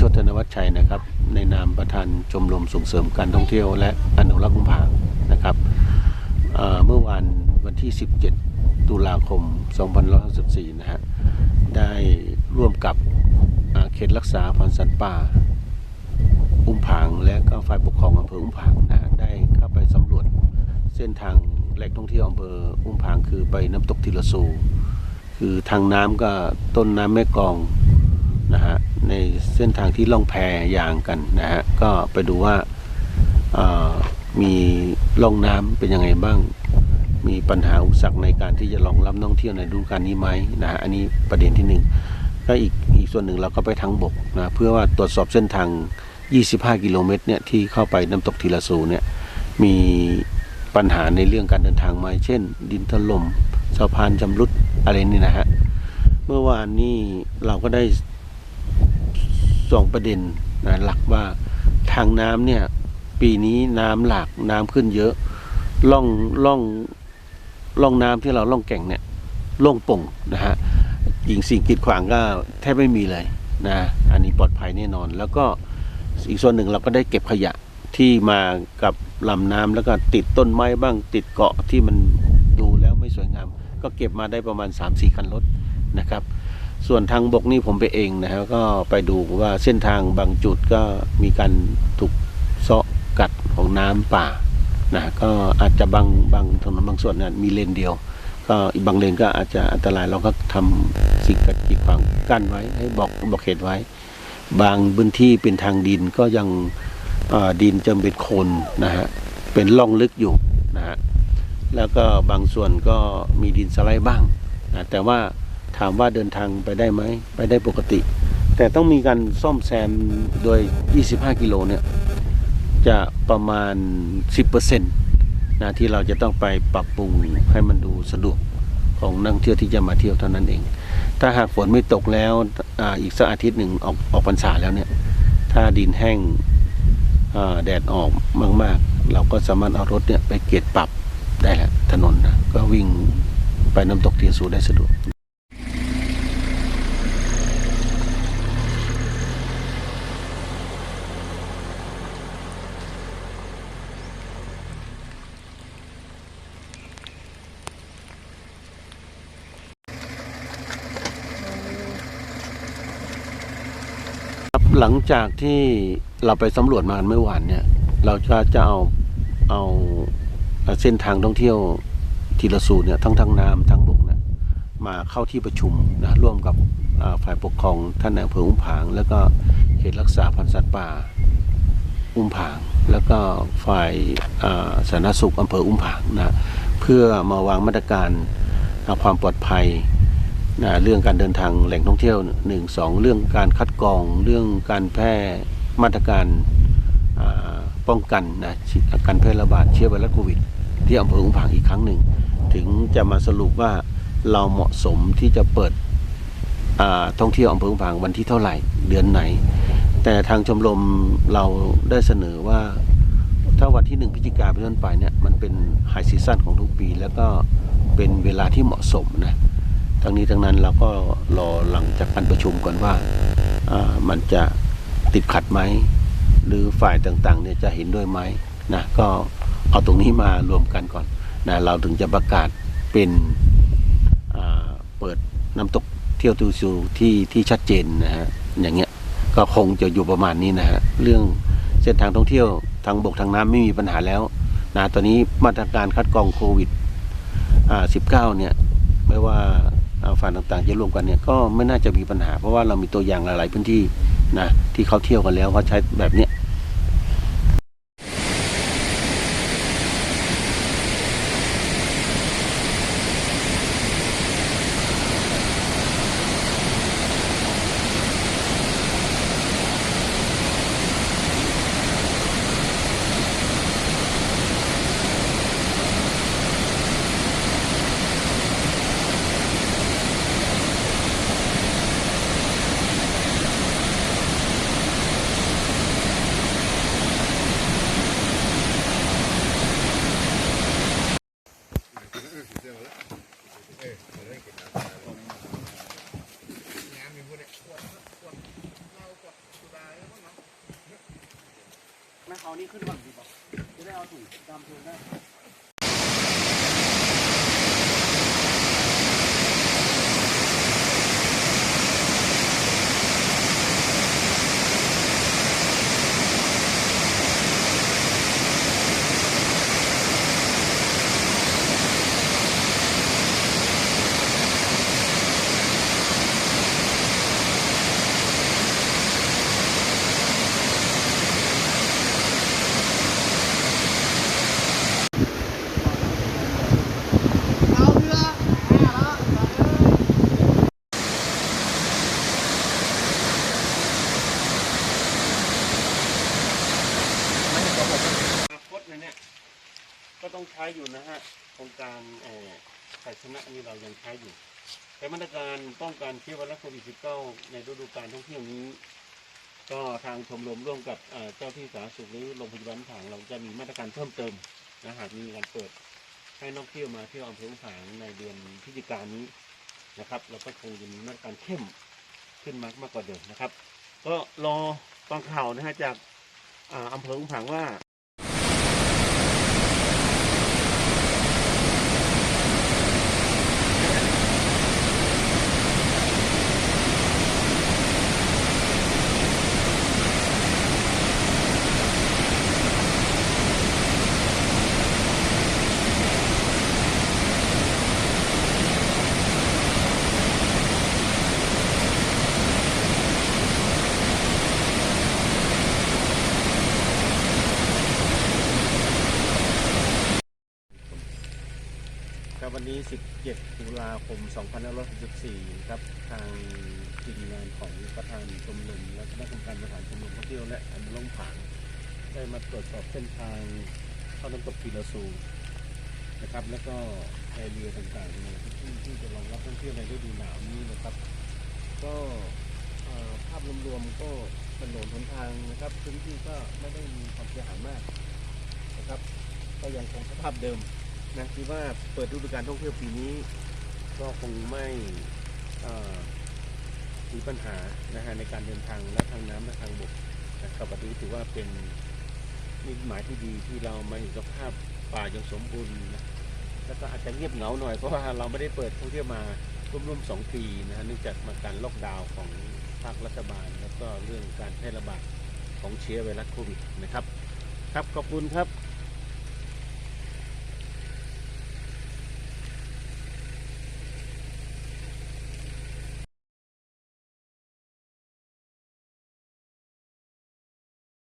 ชตธนวัชชัยนะครับ ในนามประธานชมรมส่งเสริมการท่องเที่ยว และอนุรักษ์กุมภางนะครับเมื่อวานวันที่ 17 ตุลาคม 2564 นะฮะได้ร่วมกับเขตรักษาพันธุ์สัตว์ป่า อุ้มผางและก็ฝ่ายปกครองอำเภออุ้มผางนะได้เข้าไปสำรวจเส้นทางแหล่งท่องเที่ยวอำเภออุ้มผางคือไปน้ำตกทิลสูคือทางน้ำก็ต้นน้ำแม่กลองนะฮะใน ส้นทางที่ล่องแพยางกันนะฮะก็ไปดูว่ามีล่องน้ำเป็นยังไงบ้าง มีปัญหาอุปสรรคในการที่จะรองรับนักท่องเที่ยวในฤดูกาลนี้ไหมนะฮะอันนี้ประเด็นที่หนึ่งก็อีกอีกส่วนหนึ่งเราก็ไปทางบกนะเพื่อว่าตรวจสอบเส้นทาง 25 กิโลเมตรเนี่ยที่เข้าไปน้ำตกทีละสูเนี่ยมีปัญหาในเรื่องการเดินทางไหมเช่น ดินถล่มสะพานชำรุดอะไรนี่นะฮะเมื่อวานนี้เราก็ได้ สองประเด็นนะหลักว่าทางน้ำเนี่ยปีนี้น้ำหลากน้ำขึ้นเยอะล่องล่องล่องน้ำที่เราล่องแก่งเนี่ยโล่งโป่งนะฮะยิงสิ่งกีดขวางก็แทบไม่มีเลยนะอันนี้ปลอดภัยแน่นอน แล้วก็อีกส่วนหนึ่งเราก็ได้เก็บขยะที่มากับลำน้ำแล้วก็ติดต้นไม้บ้างติดเกาะที่มันดูแล้วไม่สวยงาม ก็เก็บมาได้ประมาณ 3-4 คันรถนะครับ ส่วนทางบกนี่ผมไปเองนะครับก็ไปดูว่าเส้นทางบางจุดก็มีการถูกเซาะกัดของน้ำป่านะก็อาจจะบางบางถนนบางส่วนเนี่ยมีเลนเดียว ก็อีกบางเลนก็อาจจะอันตรายเราก็ทำสิ่งกัดกีดขวางกั้นไว้ ให้บอกบอกเหตุไว้ บางพื้นที่เป็นทางดินก็ยังดินจะเป็นโคลนนะฮะเป็นร่องลึกอยู่นะฮะแล้วก็บางส่วนก็มีดินสไลด์บ้างนะแต่ว่า ถามว่าเดินทางไปได้ไหมไปได้ปกติ แต่ต้องมีการซ่อมแซมโดย 25 กิโลเนี่ยจะประมาณ 10%นะที่เราจะต้องไปปรับปรุงให้มันดูสะดวกของนักท่งเที่ยวที่จะมาเที่ยวเท่านั้นเอง ถ้าหากฝนไม่ตกแล้วอาอีกสักอาทิตย์หนึ่งออกออกพรรษาแล้วเนี่ย ถ้าดินแห้งอ่าแดดออกมากๆ เราก็สามารถเอารถเนี่ยไปเกตปรับได้แหละถนนนะก็วิ่งไปน้ำตกเทียนสูได้สะดวก หลังจากที่เราไปสำรวจมาเมื่อวานเนี่ย เราจะจะเอาเอาเส้นทางท่องเที่ยวทีละสูตรเนี่ยทั้งทางน้ำทั้งบกเนี่ยมาเข้าที่ประชุมนะร่วมกับฝ่ายปกครองท่านนายอำเภออุ้มผาง แล้วก็เขตรักษาพันธุ์สัตว์ป่าอุ้มผาง แล้วก็ฝ่ายสาธารณสุขอำเภออุ้มผางนะเพื่อมาวางมาตรการความปลอดภัย นะเรื่องการเดินทางแหล่งท่องเที่ยวหนึ่งสองเรื่องการคัดกรอง เรื่องการแพร่มาตรการป้องกันนะการแพร่ระบาดเชื้อไวรัสโควิด ที่อำเภออุ้มผางอีกครั้งหนึ่ง ถึงจะมาสรุปว่าเราเหมาะสมที่จะเปิดท่องเที่ยวอำเภออุ้มผางวันที่เท่าไหร่เดือนไหน แต่ทางชมรมเราได้เสนอว่าถ้าวันที่หนึ่งพฤศจิกาเป็นต้นไปเนี่ยมันเป็นไฮซีซั่นของทุกปี แล้วก็เป็นเวลาที่เหมาะสมนะ ทั้งนี้ทั้งนั้นเราก็รอหลังจากการประชุมก่อนว่าามันจะติดขัดไหม หรือฝ่ายต่างๆเนี่ยจะเห็นด้วยไหมนะก็เอาตรงนี้มารวมกันก่อนนะเราถึงจะประกาศเป็นเปิดน้ำตกเที่ยวตูซูที่ที่ชัดเจนนะฮะอย่างเงี้ยก็คงจะอยู่ประมาณนี้นะฮะเรื่องเส้นทางท่องเที่ยวทางบกทางน้ำไม่มีปัญหาแล้วนะตอนนี้มาตรการคัดกรองโควิด19เนี่ยไม่ว่า ฝ่ายต่างๆจะรวมกันเนี่ยก็ไม่น่าจะมีปัญหา เพราะว่าเรามีตัวอย่างหลาย ๆ พื้นที่นะที่เขาเที่ยวกันแล้วเขาใช้แบบเนี้ย แม่เอานี่ขึ้นก่งดีกว่าจะได้เอาถุงดำถุงได้ ไม่ให้กระบอกอนาคตนะเนี่ ยก็ต้องใช้อยู่นะฮะโครงการเอ่ไข่ชนะนี่เรายังใช้อยู่ แต่มาตรการป้องกันเชื้อไวรัสโควิด -19 ในฤดูกาลท่องเที่ยวนี้ ก็ทางชมรมร่วมกับเจ้าที่สาธารณสุขหรือโรงพยาบาลผางเราจะมีมาตรการเพิ่มเติมนะหากมีการเปิดให้นักเที่ยวมาเที่ยวอำเภอผางในเดือนพฤศจิกายนนี้นะครับเราก็คงจะมีมาตรการเข้มขึ้นมากมากกว่าเดิมนะครับ ก็รอฟังข่าวนะฮะจากอ่าอำเภออุ้งผางว่า ครับวันนี้ 17 ตุลาคม 2564ครับ ทางทีมงานของประธานชมรมและคณะกรรมการบริหารชมรมท่องเที่ยวและอนุรักษ์ผางได้มาตรวจสอบเส้นทางเข้าน้ำตกปีละสูนะครับ แล้วก็แอเรียต่างๆในที่ที่จะรองรับท่องเที่ยวในฤดูหนาวนี้นะครับ ก็ภาพรวมๆก็ถนนหนทางนะครับพื้นที่ก็ไม่ได้มีความเสียหายมากนะครับ ก็ยังคงสภาพเดิม นะคิดว่าเปิดฤดูกาลท่องเที่ยวปีนี้ ก็คงไม่มีปัญหานะฮะในการเดินทางและทางน้ำและทางบกนะครับวันนี้ถือว่าเป็นนิมิตหมายที่ดีที่เรามาเห็นสภาพป่ายังสมบูรณ์นะแล้วก็อาจจะเงียบเหงาหน่อยเพราะว่าเราไม่ได้เปิดท่องเที่ยวมาร่วมๆสองปีนะฮะเนื่องจากมาการล็อกดาวน์ของภาครัฐบาล แล้วก็เรื่องการแพร่ระบาดของเชื้อไวรัสโควิดนะครับ ครับขอบคุณครับ